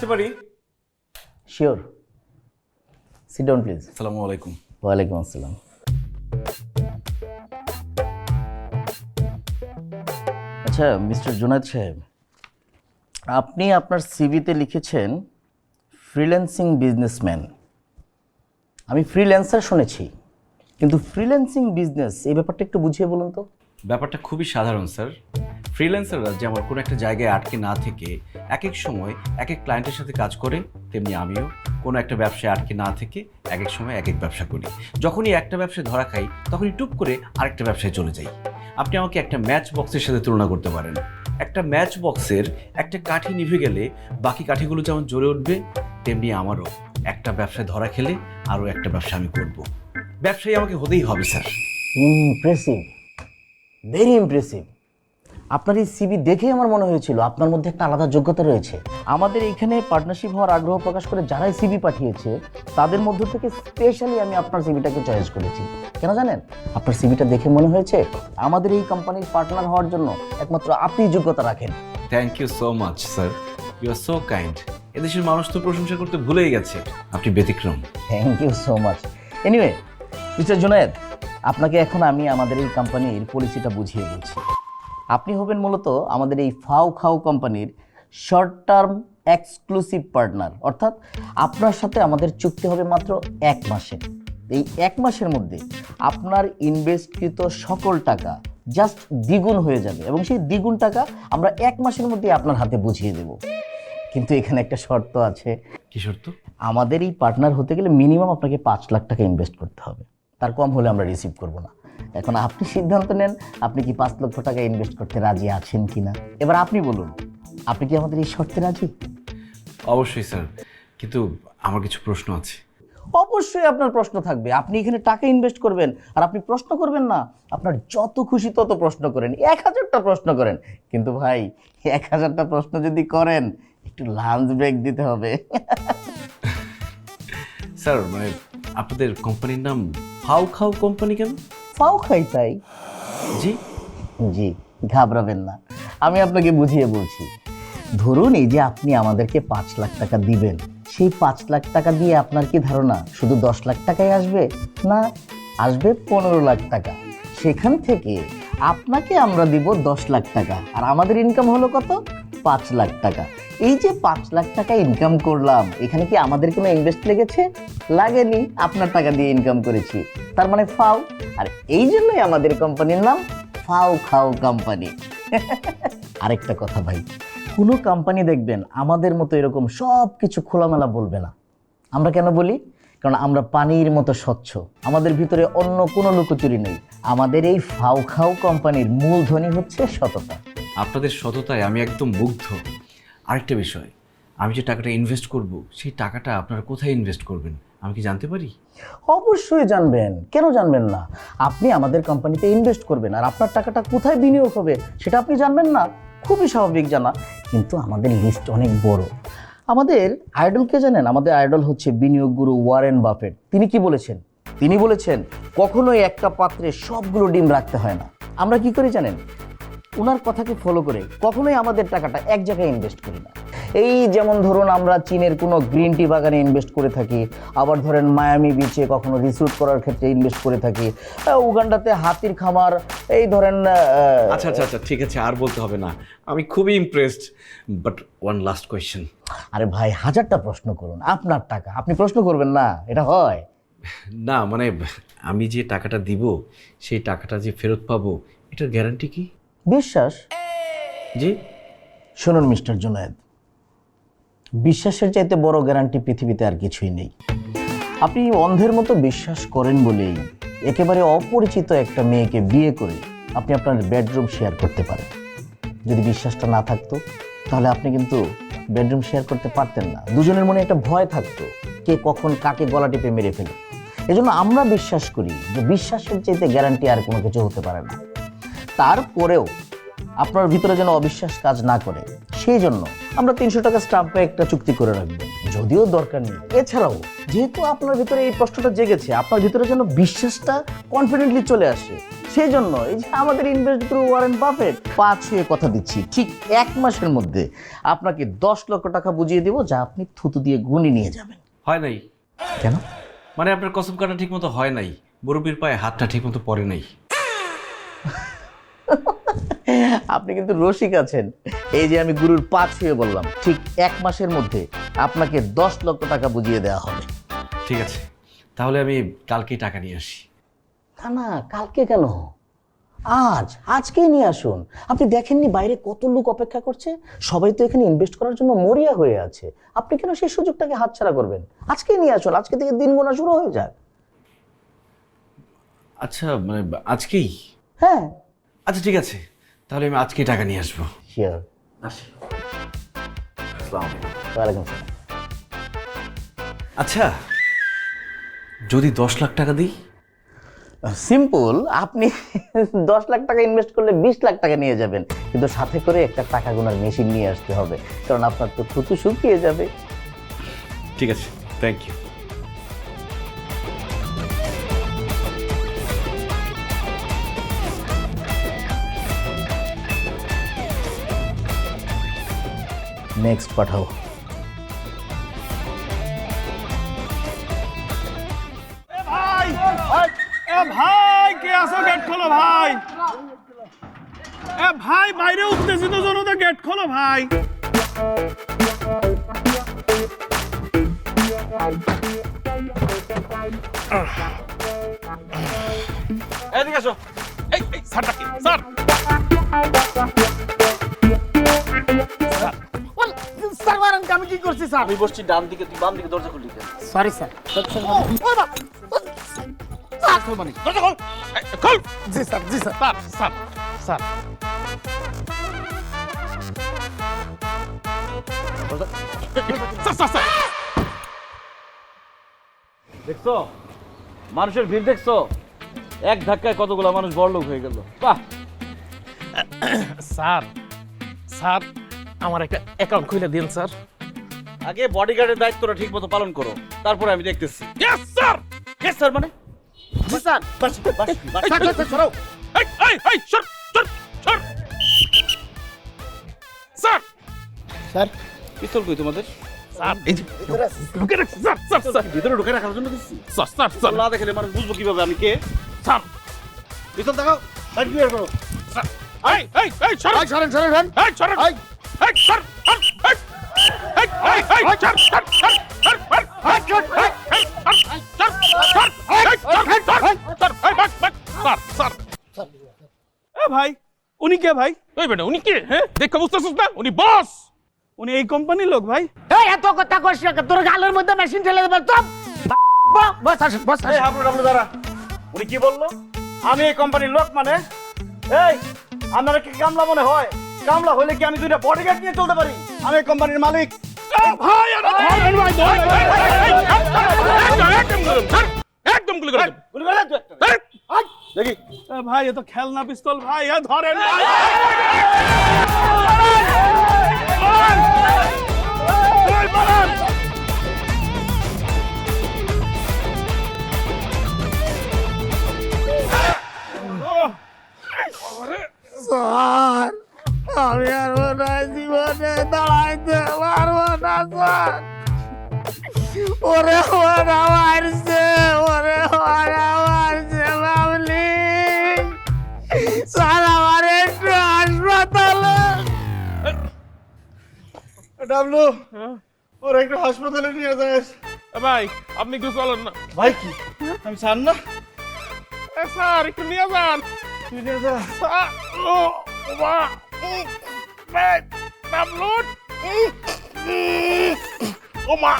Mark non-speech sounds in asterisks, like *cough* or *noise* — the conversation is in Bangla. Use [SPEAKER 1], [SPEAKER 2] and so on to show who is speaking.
[SPEAKER 1] আসতে পারি?
[SPEAKER 2] শিওর সিট ডাউন প্লিজ
[SPEAKER 1] আসসালামু আলাইকুম।
[SPEAKER 2] ওয়ালাইকুম আসসালাম। আচ্ছা মিস্টার জুনায়দ সাহেব আপনি আপনার সিভিতে লিখেছেন ফ্রিল্যান্সিং বিজনেসম্যান আমি ফ্রিল্যান্সার শুনেছি কিন্তু ফ্রিল্যান্সিং বিজনেস এই ব্যাপারটা একটু বুঝিয়ে বলুন তো।
[SPEAKER 1] ব্যাপারটা খুবই সাধারণ স্যার। ফ্রিল্যান্সাররা যেমন কোনো একটা জায়গায় আটকে না থেকে এক এক সময় এক এক ক্লায়েন্টের সাথে কাজ করে তেমনি আমিও কোনো একটা ব্যবসায় আটকে না থেকে এক এক সময় এক এক ব্যবসা করি। যখনই একটা ব্যবসায় ধরা খাই, তখনই টুপ করে আরেকটা ব্যবসায় চলে যাই। আপনি আমাকে একটা ম্যাচ বক্সের সাথে তুলনা করতে পারেন। একটা ম্যাচ বক্সের একটা কাঠি নিভে গেলে বাকি কাঠিগুলো যেমন জ্বলে উঠবে, তেমনি আমারও একটা ব্যবসায় ধরা খেলে আরও একটা ব্যবসা আমি করব। ব্যবসায়ী আমাকে হতেই হবে, স্যার।
[SPEAKER 2] ইমপ্রেসিভ ভেরি ইমপ্রেসিভ আপনার এই সিবি দেখেই আমার মনে হয়েছিল আপনার মধ্যে একটা আলাদা যোগ্যতা রয়েছে। আমাদের এইখানে পার্টনারশিপ হওয়ার আগ্রহ প্রকাশ করে যারাই সিবি পাঠিয়েছে তাদের মধ্য থেকে স্পেশালি আমি আপনার সিবিটাকে চয়েস করেছি। কেন জানেন? আপনার সিবিটা দেখে মনে হয়েছে আমাদের এই কোম্পানির পার্টনার হওয়ার জন্য একমাত্র আপনি যোগ্যতা রাখেন।
[SPEAKER 1] Thank you so much sir you are so kind এদেশের মানুষ তো প্রশংসা করতে ভুলেই গেছে। আপনি ব্যতিক্রম।
[SPEAKER 2] Thank you so much anyway mister Junaid আপনাকে এখন আমি আমাদের এই কোম্পানির পলিসিটা বুঝিয়ে বলছি আপনি হবেন মূলত আমাদের এই ফাও খাও কোম্পানির শর্ট টার্ম এক্সক্লুসিভ পার্টনার অর্থাৎ আপনার সাথে আমাদের চুক্তি হবে মাত্র এক মাসের এই এক মাসের মধ্যে আপনার ইনভেস্টকৃত সকল টাকা জাস্ট দ্বিগুণ হয়ে যাবে এবং সেই দ্বিগুণ টাকা আমরা এক মাসের মধ্যে আপনার হাতে বুঝিয়ে দেব। কিন্তু এখানে একটা শর্ত আছে।
[SPEAKER 1] কি শর্ত?
[SPEAKER 2] আমাদের এই পার্টনার হতে গেলে মিনিমাম আপনাকে পাঁচ লাখ টাকা ইনভেস্ট করতে হবে। তার কম হলে আমরা রিসিভ করব না। এখন আপনি সিদ্ধান্ত নেন আপনি কি পাঁচ লক্ষ টাকা ইনভেস্ট করতে রাজি আছেন কি না এবার আপনি বলুন আপনি কি আমাদের এই শর্তে রাজি?
[SPEAKER 1] অবশ্যই স্যার কিন্তু আমার কিছু প্রশ্ন আছে।
[SPEAKER 2] অবশ্যই আপনার প্রশ্ন থাকবে। আপনি এখানে টাকা ইনভেস্ট করবেন আর আপনি প্রশ্ন করবেন না আপনার যত খুশি তত প্রশ্ন করেন। এক হাজারটা প্রশ্ন করেন। কিন্তু ভাই এক হাজারটা প্রশ্ন যদি করেন একটু লাঞ্চ ব্রেক দিতে হবে।
[SPEAKER 1] স্যার মানে আপনাদের কোম্পানির নাম হাউ খাও কোম্পানি কেন?
[SPEAKER 2] ফাও খাই তাই?
[SPEAKER 1] জি।
[SPEAKER 2] জি ঘাবড়াবেন না। আমি আপনাকে বুঝিয়ে বলছি ধরুন এই যে আপনি আমাদেরকে পাঁচ লাখ টাকা দিবেন সেই পাঁচ লাখ টাকা দিয়ে আপনার কি ধারণা শুধু দশ লাখ টাকাই আসবে? না আসবে পনেরো লাখ টাকা। সেখান থেকে আপনাকে আমরা দিব দশ লাখ টাকা আর আমাদের ইনকাম হলো কত? পাঁচ লাখ টাকা। এই যে পাঁচ লাখ টাকা ইনকাম করলাম এখানে কি আমাদের কোনো ইনভেস্ট লেগেছে? লাগেনি আপনার টাকা দিয়ে ইনকাম করেছি। তার মানে ফাও আর এই জন্যই আমাদের কোম্পানির নাম ফাও খাও কোম্পানি আরেকটা কথা ভাই, কোনো কোম্পানি দেখবেন আমাদের মতো এরকম সব কিছু খোলামেলা বলবে না। আমরা কেন বলি? কারণ আমরা পানির মতো স্বচ্ছ। আমাদের ভিতরে অন্য কোনো লুকোচুরি নেই। আমাদের এই ফাও খাও কোম্পানির মূলধনী হচ্ছে সততা।
[SPEAKER 1] আপনাদের সততায় আমি একদম মুগ্ধ। আরেকটা বিষয়, আমি যে টাকাটা ইনভেস্ট করব, সেই টাকাটা আপনারা কোথায় ইনভেস্ট করবেন? আমি কি জানতে পারি?
[SPEAKER 2] অবশ্যই জানবেন। কেন জানবেন না? আপনি আমাদের কোম্পানিতে ইনভেস্ট করবেন আর আপনার টাকাটা কোথায় বিনিয়োগ হবে সেটা আপনি জানবেন না? খুবই স্বাভাবিক জানা। কিন্তু আমাদের লিস্ট অনেক বড়। আমাদের আইডলকে জানেন? আমাদের আইডল হচ্ছে বিনিয়োগ গুরু ওয়ারেন বাফেট। তিনি কি বলেছেন? তিনি বলেছেন, কখনোই একটা পাত্রে সবগুলো ডিম রাখতে হয় না। আমরা কি করি জানেন? ওনার কথাকে ফলো করে কখনোই আমাদের টাকাটা এক জায়গায় ইনভেস্ট করি না। এই যেমন ধরুন আমরা চীনের কোনো গ্রিন টি বাগানে ইনভেস্ট করে থাকি আবার ধরেন মায়ামি বিচে কখনো রিসোর্ট করার ক্ষেত্রে ইনভেস্ট করে থাকি উগান্ডাতে হাতির খামার এই ধরেন
[SPEAKER 1] আচ্ছা আচ্ছা আচ্ছা ঠিক আছে আর বলতে হবে না। আমি খুবই impressed but one last question
[SPEAKER 2] আরে ভাই হাজারটা প্রশ্ন করুন আপনার টাকা আপনি প্রশ্ন করবেন না এটা হয়?
[SPEAKER 1] না মানে আমি যে টাকাটা দিব সেই টাকাটা যে ফেরত পাবো এটার গ্যারান্টি কি?
[SPEAKER 2] বিশ্বাস?
[SPEAKER 1] জি।
[SPEAKER 2] শুনুন মিস্টার জুনায়েদ বিশ্বাসের চাইতে বড় গ্যারান্টি পৃথিবীতে আর কিছুই নেই। আপনি অন্ধের মতো বিশ্বাস করেন বলেই একেবারে অপরিচিত একটা মেয়েকে বিয়ে করে আপনি আপনার বেডরুম শেয়ার করতে পারেন। যদি বিশ্বাসটা না থাকতো, তাহলে আপনি কিন্তু বেডরুম শেয়ার করতে পারতেন না। দুজনের মনে একটা ভয় থাকতো, কে কখন কাকে গলা টিপে মেরে ফেলে। এজন্য আমরা বিশ্বাস করি যে বিশ্বাসের চাইতে গ্যারান্টি আর কোনো কিছু হতে পারে না। তারপরেও আপনার ভিতরে যেন অবিশ্বাস কাজ না করে, সেই জন্য আমরা তিনশো টাকা স্টাম্পে একটা চুক্তি করে রাখব। যদিও দরকার নেই। এছাড়াও যেহেতু আপনার ভিতরে এই প্রশ্নটা জেগেছে আপনার ভিতরে যেন বিশ্বাসটা কনফিডেন্টলি চলে আসে সেই জন্য এই যে আমাদের ইনভেস্ট গ্রুপ ওয়ারেন বাফেট পাঁচ হয়ে কথা দিচ্ছি। ঠিক এক মাসের মধ্যে আপনাকে দশ লক্ষ টাকা বুঝিয়ে দেবো যা আপনি থুতু দিয়ে গুনি নিয়ে যাবেন।
[SPEAKER 1] হয় নাই।
[SPEAKER 2] কেন?
[SPEAKER 1] মানে আপনার কসম কাটা ঠিক মতো হয় নাই। মুরব্বীর পায়ে হাতটা ঠিক মতো পড়ে নাই।
[SPEAKER 2] আপনি কিন্তু রসিক আছেন। এই যে আমি গুরুর পা হয়ে বললাম ঠিক এক মাসের মধ্যে আপনাকে দশ লক্ষ টাকা বুঝিয়ে দেওয়া হবে।
[SPEAKER 1] ঠিক আছে তাহলে আমি কালকেই টাকা নিয়ে আসি।
[SPEAKER 2] না না কালকে কেন? আজ আজকেই নিয়ে আসুন। আপনি দেখেননি বাইরে কত লোক অপেক্ষা করছে? সবাই তো এখানে ইনভেস্ট করার জন্য মরিয়া হয়ে আছে। আপনি কেন সেই সুযোগটাকে হাতছাড়া করবেন? আজকেই নিয়ে আসুন আজকে থেকে দিন গোনা শুরু হয়ে যাক।
[SPEAKER 1] আচ্ছা মানে আজকেই?
[SPEAKER 2] হ্যাঁ।
[SPEAKER 1] আচ্ছা ঠিক আছে তাহলে আমি আজকেই টাকা নিয়ে আসব।
[SPEAKER 2] শিওর
[SPEAKER 1] আসি।
[SPEAKER 2] ওয়ালাইকুম আসসালাম
[SPEAKER 1] আচ্ছা যদি দশ লাখ টাকা দিই?
[SPEAKER 2] সিম্পল আপনি *laughs* দশ লাখ টাকা ইনভেস্ট করলে বিশ লাখ টাকা নিয়ে যাবেন। কিন্তু সাথে করে একটা টাকা গোনার মেশিন নিয়ে আসতে হবে। কারণ আপনার তো থুতু শুকিয়ে যাবে।
[SPEAKER 1] ঠিক আছে থ্যাংক ইউ
[SPEAKER 2] নেক্সট পাঠাও।
[SPEAKER 3] ভাই এ ভাই কে আসো গেট খোলো ভাই? এ ভাই বাইরে উত্তেজিত জনতা গেট খোলো ভাই। এদিকে আসো এই স্যার! স্যার। বসছি ডান দিকে তুই বাম দিকে দরজা খুললি
[SPEAKER 4] সরি স্যার
[SPEAKER 3] দরজা খোল! এই, খোল!
[SPEAKER 4] জি স্যার জি sir.
[SPEAKER 3] Sir sir sir. Sir sir sir.
[SPEAKER 5] দেখছ? মানুষের ভিড় দেখছ? এক ধাক্কায় কতগুলো মানুষ বড়লোক হয়ে গেল। বাহ!
[SPEAKER 3] স্যার স্যার আমার একটা অ্যাকাউন্ট খুলে দিন স্যার।
[SPEAKER 5] আগে বডিগার্ডের দায়িত্বটা ঠিক মতো পালন করো তারপরে আমি দেখতেছি।
[SPEAKER 3] ইয়েস স্যার
[SPEAKER 5] ইয়েস স্যার মানে?
[SPEAKER 4] জি স্যার
[SPEAKER 5] বাস, বাস, বাস।
[SPEAKER 4] সরাও।
[SPEAKER 3] এই এই এই সর সর সর। স্যার
[SPEAKER 4] স্যার
[SPEAKER 5] পিস্তল কই তোমাদের?
[SPEAKER 3] স্যার এই যে ঢুকে রাখছি স্যার স্যার স্যার
[SPEAKER 5] ভিতরে ঢুকে রাখার জন্য দিচ্ছি।
[SPEAKER 3] স্যার স্যার স্যার
[SPEAKER 5] না দেখলে মানুষ বুঝব কীভাবে আমি কে।
[SPEAKER 3] স্যার
[SPEAKER 5] পিস্তল দেখাও। সাইড ক্লিয়ার করো
[SPEAKER 3] স্যার এই এই এই সর।
[SPEAKER 4] ভাই সরেন সরেন সরেন।
[SPEAKER 3] এই সর।
[SPEAKER 4] এই।
[SPEAKER 3] এই সর। ভাই উনি কে ভাই? বেটা উনি কে? হ্যাঁ? দেখো বুঝতেছিস না? উনি বস! উনি এই কোম্পানির লোক ভাই।
[SPEAKER 4] এই এত কথা কইছ না তোর গালের মধ্যে মেশিন ঠেলে দেবে তো বস আসেন বস
[SPEAKER 5] এই হাবলু ডাবলু দাঁড়া। উনি কি বলল? আমি এই কোম্পানির লোক মানে? এই আপনারা কি কামলা মনে হয়? কামলা হলে কি আমি দুইটা বডিগার্ড নিয়ে চলতে পারি? আমি এই কোম্পানির মালিক।
[SPEAKER 3] ভাই আরে ভাই ভাই একদমগুলো একদম করে
[SPEAKER 5] গুলি একটা। দেখি
[SPEAKER 3] ভাই এ তো খেলনা পিস্তল ভাই এ ধরেন ভাই
[SPEAKER 5] ডাবলু ওর একটু হাসপাতালে নিয়ে যাস
[SPEAKER 3] ভাই আপনি একটু চলেন না
[SPEAKER 5] ভাই কি আমি ছাড় না
[SPEAKER 3] এ স্যার একটু নিয়ে যান
[SPEAKER 5] তুই নিয়ে যা
[SPEAKER 3] স্যার, ও মা ভাই ডাবলুট ও মা